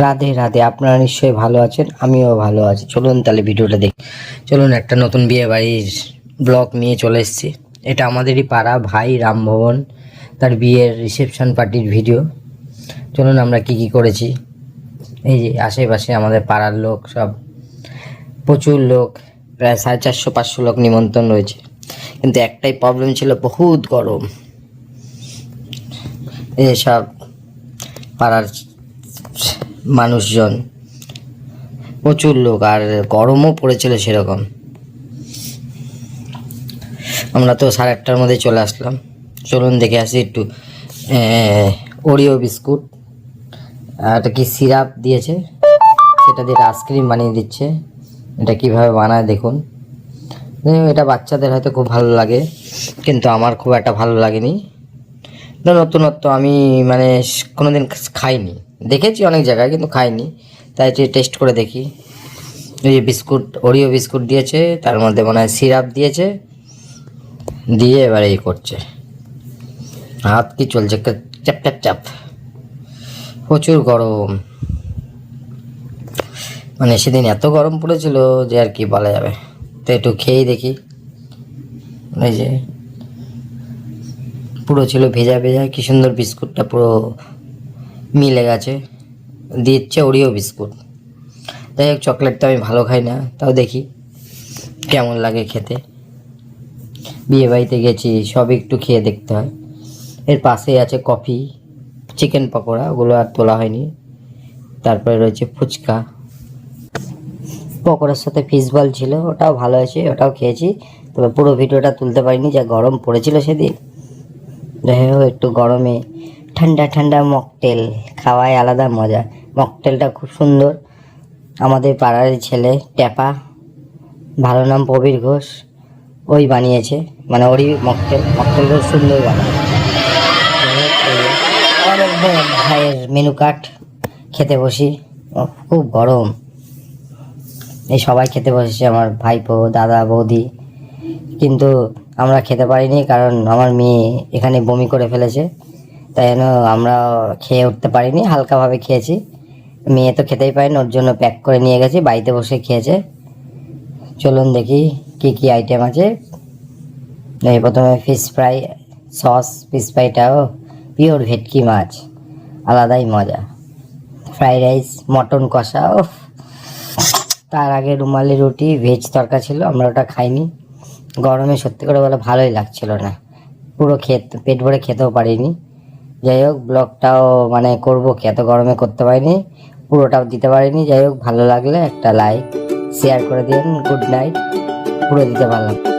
রাধে রাধে, আপনারা নিশ্চয়ই ভালো আছেন, আমিও ভালো আছি। চলুন তাহলে ভিডিওটা দেখি। চলুন, একটা নতুন বিয়ে বাড়ির ব্লগ নিয়ে চলে এসেছি। এটা আমাদেরই পাড়া, ভাই রামভবন তার বিয়ের রিসেপশন পার্টির ভিডিও চলুন, আমরা কি কি করেছি? এই যে, আশেপাশে আমাদের পাড়ার লোক সব, প্রচুর লোক, প্রায় সাড়ে চারশো, পাঁচশো লোক নিমন্ত্রণ রয়েছে। কিন্তু একটাই প্রবলেম ছিল, বহুত গরম। এসব পাড়ার মানুষজন। প্রচুর লোক, আর গরমও পড়েছিল সেরকম। আমরা তো সাড়ে আটটার মধ্যে চলে আসলাম। চলুন দেখে আসি একটু ওরিও বিস্কুট। একটা কি সিরাপ দিয়েছে? সেটা দিয়ে আইসক্রিম বানিয়ে দিচ্ছে। এটা কীভাবে বানায় দেখুন। এটা বাচ্চাদের হয়তো খুব ভালো লাগে, কিন্তু আমার খুব একটা ভালো লাগেনি। তো নতুনত্ব আমি মানে কোনোদিন খাইনি। দেখেছি অনেক জায়গায়, কিন্তু খাইনি। তাই টেস্ট করে দেখি। এই বিস্কুট, ওরিও বিস্কুট দিয়েছে, তার মধ্যে মনে হয় সিরাপ দিয়েছে। দিয়ে এবার এই করছে। হাত কি চলছে? চাপ চাপ চাপ প্রচুর গরম। মানে সেদিন এত গরম পড়েছিল যে আর কি বলা যাবে। তো একটু খেয়েই দেখি। এই যে পুরো ছিল ভেজা ভেজা, কি সুন্দর বিস্কুটটা পুরো মিলে গেছে। দিচ্ছে ওরিও বিস্কুট। যাই হোক চকলেটটা আমি ভালো খাই না, তাও দেখি কেমন লাগে খেতে। বিয়ে বাড়িতে গেছি, সব একটু খেয়ে দেখতে হয়। এর পাশেই আছে কফি, চিকেন পকোড়া, ওগুলো আর তোলা হয়নি। তারপরে রয়েছে ফুচকা। পকোড়ার সাথে ফিশ বল ছিল, ওটাও ভালো আছে ওটাও খেয়েছি। তবে পুরো ভিডিওটা তুলতে পারিনি, যা গরম পড়েছিল সেদিন। যাই হোক, একটু গরমে ঠান্ডা ঠান্ডা মকটেল খাওয়ায় আলাদা মজা। মকটেলটা খুব সুন্দর। আমাদের পাড়ার ছেলে ট্যাপা, ভালো নাম প্রবীর ঘোষ, ওই বানিয়েছে। মানে ওরই মকটেল মকটেল খুব সুন্দর বানায়। ভাইয়ের মেনু কার্ড খেতে বসি। খুব গরম। এই সবাই খেতে বসেছে, আমার ভাইপো, দাদা, বৌদি। কিন্তু আমরা খেতে পারিনি কারণ আমার মেয়ে এখানে বমি করে ফেলেছে। তাই জন্য আমরা খেয়ে উঠতে পারিনি, হালকাভাবে খেয়েছি। মেয়ে তো খেতেই পারেনি, ওর জন্য প্যাক করে নিয়ে গেছি, বাড়িতে বসে খেয়েছে। চলুন দেখি কি কি আইটেম আছে। এই প্রথমে ফিশ ফ্রাই সস ফিশ ফ্রাইটাও পিওর ভেটকি মাছ, আলাদাই মজা। ফ্রাইড রাইস মটন কষা, উফ। তার আগে রুমালি রুটি ভেজ তরকা ছিল, আমরা ওটা খাইনি। গরমে সত্যি করে বলে ভালোই লাগছিল না। পুরো খেত পেট ভরে খেতেও পারিনি। যাই হোক, ব্লগটাও মানে করব কি, এত গরমে করতে পারিনি। পুরোটাও দিতে পারিনি। যাই হোক, ভালো লাগলে একটা লাইক শেয়ার করে দিন। গুড নাইট পুরো দিতে পারলাম।